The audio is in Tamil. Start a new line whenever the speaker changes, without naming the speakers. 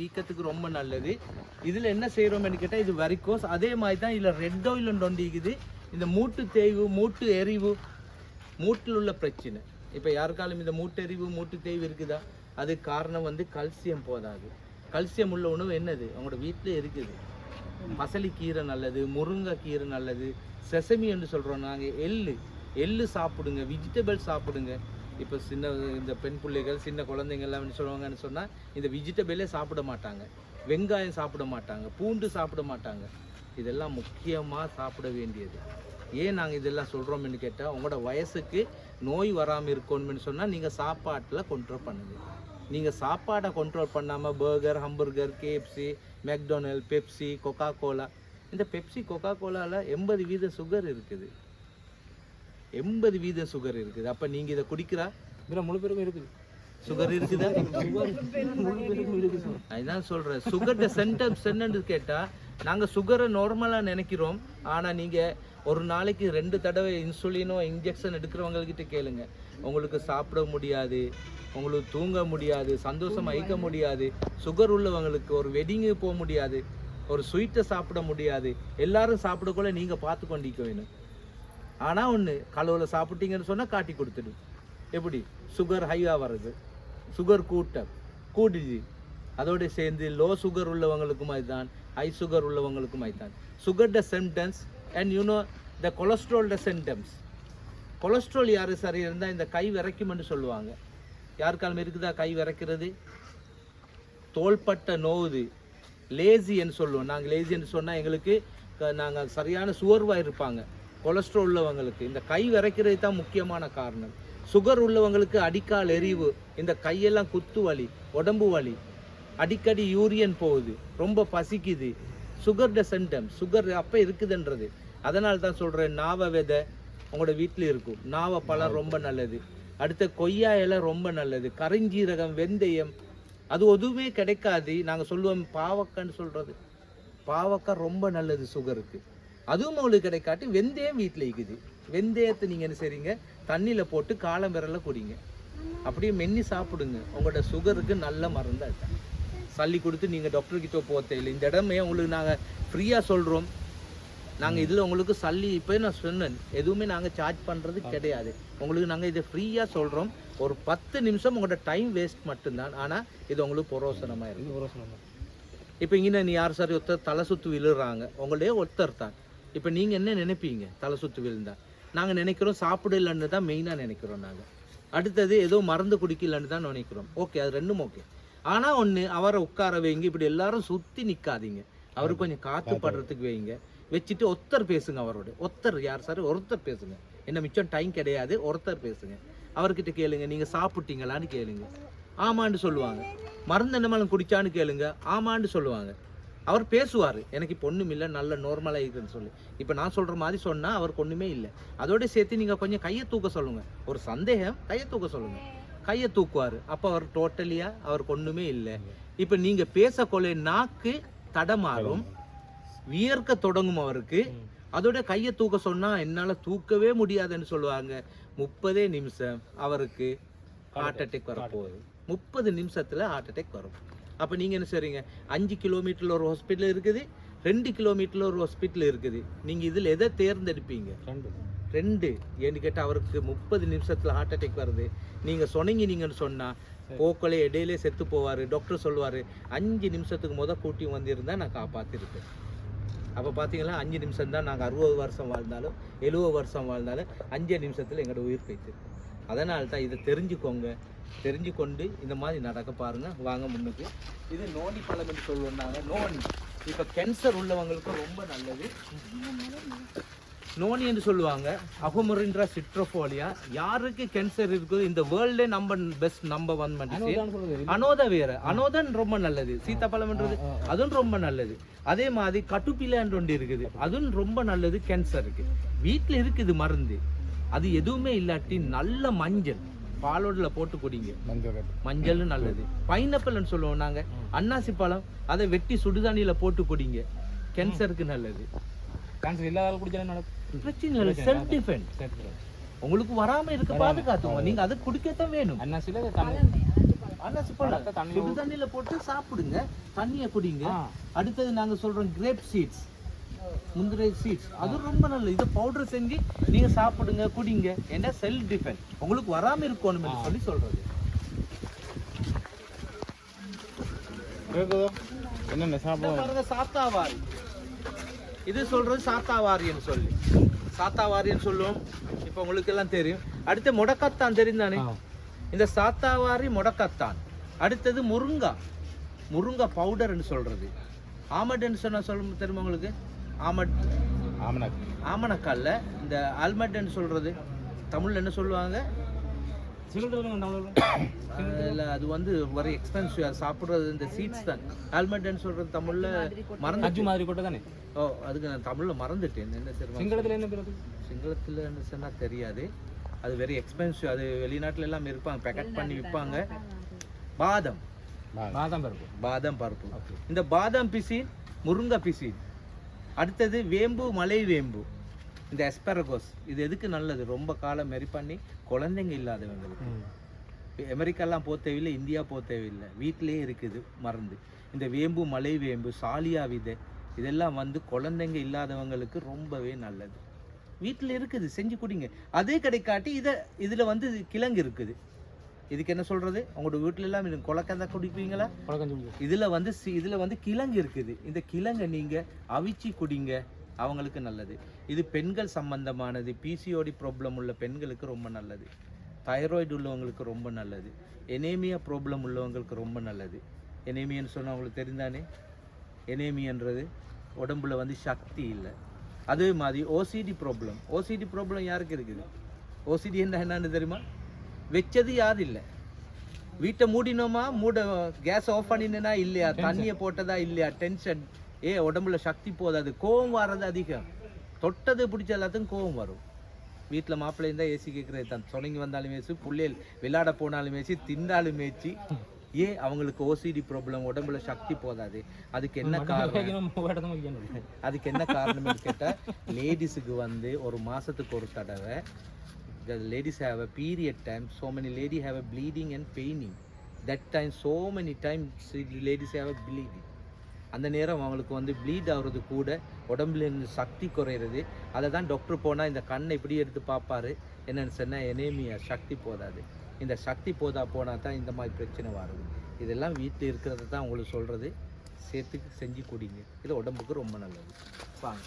வீக்கத்துக்கு ரொம்ப நல்லது. இதுல என்ன செய்கிறோம்னு கேட்டா இது வரிக்கோஸ் அதே மாதிரி தான் இதுல ரெட் ஆயில் ஒண்டிக்குது இந்த மூட்டு தேய்வு மூட்டு எரிவு மூட்டில் உள்ள பிரச்சனை. இப்போ யாருக்காலும் இந்த மூட்டு எரிவு மூட்டு தேய்வு இருக்குதா? அது காரணம் வந்து கல்சியம் போதாது. கல்சியம் உள்ள உணவு என்னது? அவங்களோட வீட்டில் இருக்குது. பசலி கீரை நல்லது முருங்கை கீரை நல்லது செசமி என்று சொல்கிறோம் நாங்கள் எள்ளு. எள்ளு சாப்பிடுங்க வெஜிடபிள் சாப்பிடுங்க. இப்போ சின்ன இந்த பெண் பிள்ளைகள் சின்ன குழந்தைங்கள்லாம் என்ன சொல்லுவாங்கன்னு சொன்னால் இந்த வெஜிடபிளே சாப்பிட மாட்டாங்க. வெங்காயம் சாப்பிட மாட்டாங்க. பூண்டு சாப்பிட மாட்டாங்க. இதெல்லாம் முக்கியமாக சாப்பிட வேண்டியது. ஏன் நாங்கள் இதெல்லாம் சொல்கிறோம்னு கேட்டால் உங்களோட வயசுக்கு நோய் வராமல் இருக்கணும்னு சொன்னால் நீங்கள் சாப்பாட்டில் கண்ட்ரோல் பண்ணுங்கள் நீங்கள் சாப்பாடை கண்ட்ரோல் பண்ணாமல் burger hamburger KFC McDonald Pepsi Coca Cola இந்த பெப்சி கொக்கா கோலாவில் எண்பது வீத சுகர் இருக்குது. எண்பது வீத சுகர் இருக்குது. அப்போ நீங்கள் இதை குடிக்கிறா?
இதில் முழு பேருக்கும் இருக்குது.
சுகர் இருக்குதா? அதுதான் சொல்றேன். சுகர்ட சென்டம்ஸ் என்னன்னு கேட்டா நாங்க சுகரை நார்மலா நினைக்கிறோம். ஆனா நீங்க ஒரு நாளைக்கு ரெண்டு தடவை இன்சுலினோ இன்ஜெக்ஷன் எடுக்கிறவங்க கிட்ட கேளுங்க. உங்களுக்கு சாப்பிட முடியாது உங்களுக்கு தூங்க முடியாது சந்தோஷமா இருக்க முடியாது. சுகர் உள்ளவங்களுக்கு ஒரு வெட்டிங்கு போக முடியாது ஒரு ஸ்வீட்டை சாப்பிட முடியாது எல்லாரும் சாப்பிடக்குள்ள நீங்க பார்த்து கொண்டிருக்க வேணும். ஆனால் ஒன்று கலவில் சாப்பிட்டீங்கன்னு சொன்னால் காட்டி கொடுத்துடும் எப்படி? சுகர் ஹையாக வர்றது. சுகர் கூட்டம். கூடுது. அதோடு சேர்ந்து லோ சுகர் உள்ளவங்களுக்கும் அதுதான் ஹை சுகர் உள்ளவங்களுக்கும் அதுதான். Sugar the symptoms and you know the cholesterol the symptoms cholesterol யார் சரி இருந்தால் இந்த கை விரைக்கும்னு சொல்லுவாங்க. யாருக்காலும் இருக்குதா கை விரைக்கிறது. தோள்பட்ட நோவுது லேசின்னு சொல்லுவோம். நாங்கள் லேசின்னு சொன்னால் எங்களுக்கு நாங்கள் சரியான சுவர்வாக இருப்பாங்க. கொலஸ்ட்ரால் உள்ளவங்களுக்கு இந்த கை விரைக்கிறது தான் முக்கியமான காரணம். சுகர் உள்ளவங்களுக்கு அடிக்கால் எரிவு இந்த கையெல்லாம் குத்து வலி உடம்பு வலி. அடிக்கடி யூரியன் போகுது ரொம்ப பசிக்குது. சுகர் த சென்டம் சுகர் அப்போ இருக்குதுன்றது. அதனால தான் சொல்கிறேன் நாவ விதை உங்களோட வீட்டில் இருக்கும். நாவ பழம் ரொம்ப நல்லது. அடுத்த கொய்யா இலை ரொம்ப நல்லது. கரிஞ்சீரகம் வெந்தயம் அது எதுவுமே கிடைக்காது. நாங்கள் சொல்லுவோம் பாவக்கான்னு சொல்கிறது பாவக்காய் ரொம்ப நல்லது சுகருக்கு. அதுவும் உங்களுக்கு கிடைக்காட்டி வெந்தயம் வீட்டில் இருக்குது வெந்தயத்தை நீங்கள் என்ன செய்றீங்க? தண்ணியில் போட்டு காலம் விரல குடிங்க. அப்படியே மென்னி சாப்பிடுங்க. உங்களோட சுகருக்கு நல்ல மருந்து அதுதான் சளி கொடுத்து நீங்கள் டாக்டர் கிட்ட போக தேவையில்லை இந்த இடமே உங்களுக்கு நாங்கள் ஃப்ரீயாக சொல்கிறோம் நாங்கள் இதில் உங்களுக்கு சல்லி இப்போ நான் சொன்னேன். எதுவுமே நாங்கள் சார்ஜ் பண்ணுறது கிடையாது. உங்களுக்கு நாங்கள் இதை ஃப்ரீயாக சொல்கிறோம் ஒரு பத்து நிமிஷம் உங்களோட டைம் வேஸ்ட் மட்டும்தான். ஆனால் இது உங்களுக்கு புரோசனமாக
சொன்னோம்
இப்போ இங்கே நீ யார் சார் ஒருத்தர் தலை சுத்து விழுறாங்க. உங்களே ஒருத்தர் தான். இப்போ நீங்கள் என்ன நினைப்பீங்க? தலை சுத்து விழுந்தா. நாங்கள் நினைக்கிறோம் சாப்பிடலன்னு தான் மெயினாக நினைக்கிறோம் நாங்கள் அடுத்தது ஏதோ மருந்து குடிக்கலன்னு தான் நினைக்கிறோம். ஓகே அது ரெண்டும் ஓகே ஆனால் ஒன்று அவரை உட்கார வைங்க. இப்படி எல்லாரும் சுற்றி நிற்காதீங்க அவருக்கு கொஞ்சம் காற்று படுறதுக்கு வைங்க. வச்சுட்டு ஒருத்தர் பேசுங்க அவரோட. ஒருத்தர் யார் சார்? ஒருத்தர் பேசுங்க. என்ன மிச்சம் டைம் கிடையாது. ஒருத்தர் பேசுங்க. அவர்கிட்ட கேளுங்க. நீங்கள் சாப்பிட்டீங்களான்னு கேளுங்க. ஆமான்னு சொல்லுவாங்க. மருந்து என்னமாலும் குடிச்சான்னு கேளுங்க. ஆமான்னு சொல்லுவாங்க. அவர் பேசுவார். எனக்கு இப்போ ஒன்றும் இல்லை நல்ல நார்மலாக இருக்குன்னு சொல்லி. இப்போ நான் சொல்கிற மாதிரி சொன்னால் அவருக்கு ஒன்றுமே இல்லை. அதோட சேர்த்து நீங்கள் கொஞ்சம் கையை தூக்க சொல்லுங்கள் ஒரு சந்தேகம் கையை தூக்க சொல்லுங்கள் கையை தூக்குவார். அப்போ அவர் டோட்டலியாக அவருக்கு ஒன்றுமே இல்லை. இப்போ நீங்கள் பேசக்கொள்ள நாக்கு தடமாறும் வியர்க்க தொடங்கும் அவருக்கு. அதோட கையை தூக்க சொன்னா என்னால தூக்கவே முடியாதுன்னு சொல்லுவாங்க. முப்பதே நிமிஷம் அவருக்கு ஹார்ட் அட்டாக் வரப்போகுது. முப்பது நிமிஷத்துல ஹார்ட் அட்டாக் வரும். அப்ப நீங்க என்ன செய்றீங்க? அஞ்சு கிலோமீட்டர்ல ஒரு ஹாஸ்பிட்டல் இருக்குது ரெண்டு கிலோமீட்டர்ல ஒரு ஹாஸ்பிட்டல் இருக்குது. நீங்க இதுல எதை தேர்ந்தெடுப்பீங்க?
ரெண்டு.
ரெண்டு. ஏன்னு கேட்டால் அவருக்கு முப்பது நிமிஷத்தில் ஹார்ட் அட்டாக் வருது. நீங்கள் சொன்னீங்கன்னு சொன்னால் போக்களே இடையிலே செத்து போவார் டாக்டர் சொல்லுவார் அஞ்சு நிமிஷத்துக்கு முத கூட்டி வந்திருந்தா நான் காப்பாற்றிருப்பேன் அப்போ பார்த்தீங்களா அஞ்சு நிமிஷம் தான் நாங்கள் அறுபது வருஷம் வாழ்ந்தாலும் எழுபது வருஷம் வாழ்ந்தாலும் அஞ்சு நிமிஷத்தில் எங்களோட உயிர் போய்த்து அதனால தான் இதை தெரிஞ்சுக்கோங்க. தெரிஞ்சுக்கொண்டு இந்த மாதிரி நடக்க பாருங்க. வாங்க முன்னுக்கு. இது நோனி பழம் என்று சொல்லுவோம் நாங்கள் நோனி இப்போ கேன்சர் உள்ளவங்களுக்கு ரொம்ப நல்லது. நோனி என்று சொல்லுவாங்க. அகுமுரின்ற சிட்ரோஃபோலியா. யாருக்கு கேன்சர் இருக்குதோ இந்த வேர்ல்டே number best number one medicine another வேற. அனோதன் ரொம்ப நல்லது. சீத்தாப்பழம்ன்றது அதுவும் ரொம்ப நல்லது. அதே மாதிரி கட்டுப்பிலான் ஒன்று இருக்குது. அதுவும் ரொம்ப நல்லது கேன்சருக்கு வீட்டில் இருக்குது மருந்து. அது எதுவுமே இல்லாட்டி நல்ல மஞ்சள். பாலோடல போட்டு குடிங்க.
மஞ்சள்
மஞ்சள் நல்லது. பைனாப்பிள்னு சொல்லுவோம் நாங்க. அன்னாசி பழம் அதை வெட்டி சுடுதண்ணியில போட்டு குடிங்க. கேன்சருக்கு நல்லது.
கேன்சர் இல்லாத குடிச்சா நடக்கும்
பிரச்சனை இல்லை. செல்ஃப் டிஃபென்ஸ் உங்களுக்கு வராம இருக்க பாதுகாத்துங்க நீங்க அதை குடிக்கத்தான் வேணும்.
தமிழ்
அன்னாசி பழம்.
வளர்த்த தண்ணி
சுடு தண்ணியில போட்டு சாப்பிடுங்க. தண்ணியை குடிங்க. அடுத்தது நாங்க சொல்றோம் கிரேப் சீட்ஸ் முந்திரை சீட்ஸ் அது ரொம்ப நல்லது. இதை பவுடர் செஞ்சு நீங்க சாப்பிடுங்க குடிங்க. ஏன்னா செல்ஃப் டிஃபென்ஸ் உங்களுக்கு வராம இருக்கணும்னு சொல்லி சொல்றது.
கேக்குதோ? என்னென்ன
பாருங்க சாத்தாவாரி. இது சொல்றது சாத்தாவாரின்னு சொல்லி. சாத்தாவாரின்னு சொல்லுவோம். இப்போ உங்களுக்கு எல்லாம் தெரியும். அடுத்து முடக்கத்தான் தெரியும் தானே. இந்த சாத்தாவாரி முடக்கத்தான். அடுத்தது முருங்கா. முருங்கா பவுடர்னு சொல்றது. ஆமட்னு சொன்னா சொல்ல தெரியுமா உங்களுக்கு? ஆமட்
ஆமனாக்கு
ஆமணக்கால்ல இந்த ஆல்மட்னு சொல்றது தமிழ்ல என்ன சொல்லுவாங்க? அதுல அது வந்து வெரி எக்ஸ்பென்சிவ் அது சாப்பிடுறது இந்த சீட்ஸ் தான். ஆல்மட்னு சொல்றது தமிழ்ல மறந்து
கஜ்ஜு மாதிரி கொட்டை தானே
ஓ அதுக்கு நான் தமிழ்ல மறந்துட்டேன். என்ன தெரியுமா?
சிங்களத்துல என்ன பேர் அது?
சிங்களத்துல என்ன சொன்னா தெரியாது. அது வெரி எக்ஸ்பென்சிவ் அது வெளிநாட்டுல எல்லாம் இருப்பாங்க பேக்கெட் பண்ணி விற்பாங்க. பாதம்.
பாதாம் பருப்பு.
பாதாம் பருப்பு. இந்த பாதாம் பிசின் முருங்கை பிசின். அடுத்தது வேம்பு மலை வேம்பு. இந்த எஸ்பெரகோஸ் இது எதுக்கு நல்லது? ரொம்ப காலம் மெரி பண்ணி குழந்தைங்க இல்லாதவங்களுக்கு. அமெரிக்காலாம் போக தேவையில்லை இந்தியா போக தேவையில்லை. வீட்டிலேயே இருக்குது மருந்து இந்த வேம்பு மலை வேம்பு சாலியா விதை இதெல்லாம் வந்து குழந்தைங்க இல்லாதவங்களுக்கு ரொம்பவே நல்லது. வீட்டில் இருக்குது செஞ்சு குடிங்க. அதே கிடைக்காட்டி இதை இதில் வந்து கிழங்கு இருக்குது. இதுக்கு என்ன சொல்கிறது உங்களோட வீட்டில எல்லாம் இது குழக்கந்தான் குடிப்பீங்களா? இதுல வந்து சி- இதுல வந்து கிழங்கு இருக்குது. இந்த கிழங்கை நீங்க அவிச்சு குடிங்க. அவங்களுக்கு நல்லது. இது பெண்கள் சம்பந்தமானது. பிசிஓடி ப்ராப்ளம் உள்ள பெண்களுக்கு ரொம்ப நல்லது. தைராய்டு உள்ளவங்களுக்கு ரொம்ப நல்லது. எனேமியா ப்ராப்ளம் உள்ளவங்களுக்கு ரொம்ப நல்லது. எனேமியான்னு சொன்னா உங்களுக்கு தெரிந்தானே? எனேமியன்றது உடம்புல வந்து சக்தி இல்லை. அதே மாதிரி ஓசிடி ப்ராப்ளம் ஓசிடி ப்ராப்ளம் யாருக்கு இருக்குது? ஓசிடி என்ன என்னன்னு தெரியுமா? வச்சது யாரு இல்லை? வீட்டை மூடினோமா? மூட கேஸ் ஆஃப் பண்ணினா இல்லையா? தண்ணியை போட்டதா இல்லையா? டென்ஷன் ஏ உடம்புல சக்தி போதாது கோவம் வர்றது அதிகம். தொட்டது பிடிச்ச எல்லாத்துக்கும் கோவம் வரும். வீட்டில் மாப்பிள்ளை இருந்தால் ஏசி கேட்குறது தான். சொன்னீங்க வந்தாலும் ஏசி பிள்ளைகள் விளையாட போனாலும் ஏசி திண்டாலும் ஏச்சி ஏன் அவங்களுக்கு ஓசிடி ப்ராப்ளம் உடம்புல சக்தி போதாது. அதுக்கு என்ன காரணம். அதுக்கு என்ன காரணம்னு கேட்டால் லேடிஸுக்கு வந்து ஒரு மாதத்துக்கு ஒரு தடவை the ladies have a period time so many lady have a bleeding and paining. That time so many times ladies have a bleeding. அந்த நேரம் அவங்களுக்கு வந்து ப்ளீட் ஆகுறது கூட உடம்புல இருந்து சக்தி குறையிறது. அதை தான் டாக்டர் போனால் இந்த கண்ணை இப்படி எடுத்து பார்ப்பாரு. என்னென்னு சொன்னால் எனேமியா சக்தி போதாது. இந்த சக்தி போதா போனால் தான் இந்த மாதிரி பிரச்சனை வருது இதெல்லாம் வீட்டில் இருக்கிறத தான் உங்களுக்கு சொல்கிறது சேர்த்து செஞ்சு குடிங்க. இது உடம்புக்கு ரொம்ப நல்லது. வாங்க.